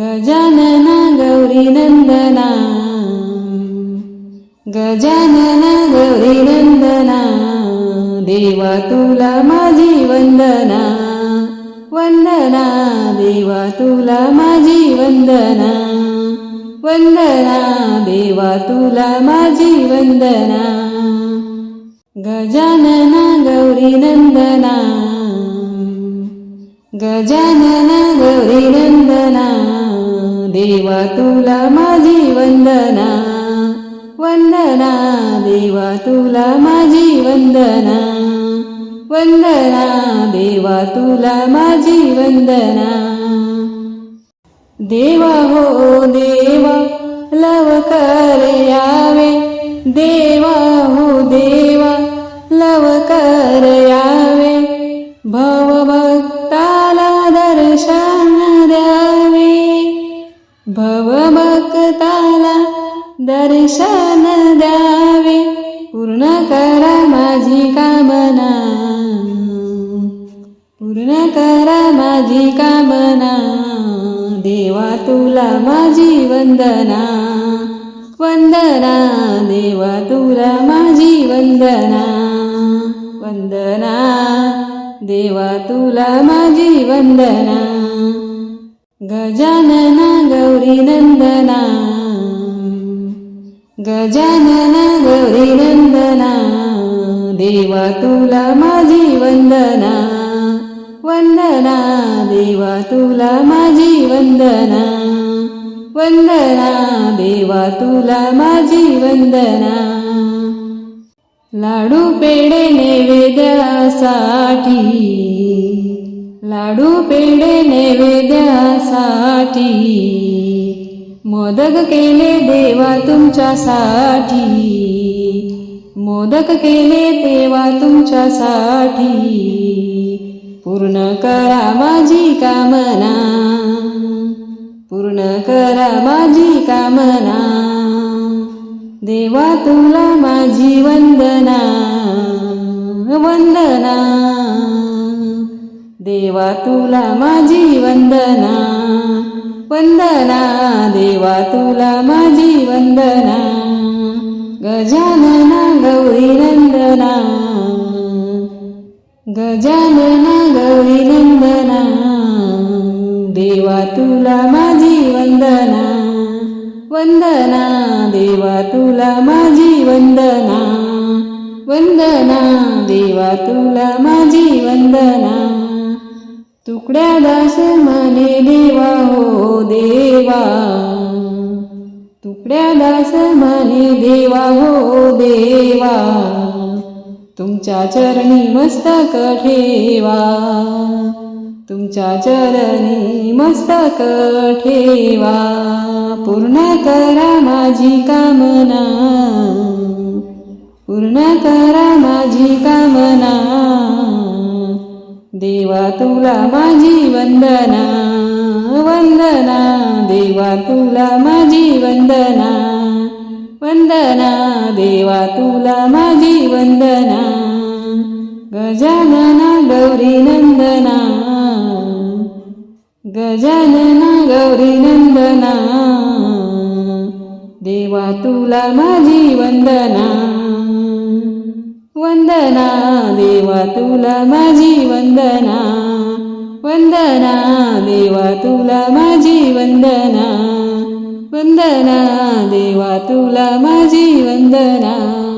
गजानन गौरीनन्दना। गजानन गौरीनन्दना। देवाुला माजी वन्दना वन्दना देवा तुला माजी वन्दना वन्दना देवा तुला मा वन्दना गजानन गौरीनन्दना। गजानन गौरीनन्दना। देवा तुला माझी वंदना. वंदना देवा तुला माझी वंदना. वंदना देवा तुला माझी वंदना. देवा हो देवा लवकर यावे. देवा मला दर्शन द्यावे. पूर्ण करा माझी कामना. पूर्ण करा माझी कामना. देवा तुला माझी वंदना. वंदना देवा तुला माझी वंदना. वंदना देवा तुला माझी वंदना. गजानना गौरी नंदना. गजानना गौरी नंदना देवा तुला माझी वंदना. वंदना देवा तुला माझी वंदना. वंदना देवा तुला माझी वंदना. लाडू पेढे नैवेद्यासाठी लाडू पेढे नैवेद्यासाठी. मोदक केले देवा तुमच्यासाठी. मोदक केले देवा तुमच्यासाठी. पूर्ण करा माझी कामना. पूर्ण करा माझी कामना. देवा तुला माझी वंदना. वंदना. देवा तुला माझी वंदना. वंदना देवा तुला माझी वंदना. गजानना गौरी नंदना. गजानना गौरी नंदना. देवा तुला माझी वंदना. वंदना देवा तुला माझी वंदना. वंदना देवा तुला माझी तुकड्या दास देवा हो देवा तुकड्या दास देवा हो देवा. तुमच्या चरणी मस्तक ठेवा. तुमच्या चरणी मस्तक ठेवा. पूर्ण करा माझी कामना. पूर्ण करा माझी कामना. देवा तुला माझी वंदना वंदना. देवा तुला माझी वंदना वंदना. देवा तुला माझी वंदना. गजानना गौरी नंदना गजानना गौरी नंदना. देवा तुला माझी वंदना. वंदना देवा तुला माझी वंदना. वंदना देवा तुला माझी वंदना. वंदना देवा तुला माझी वंदना.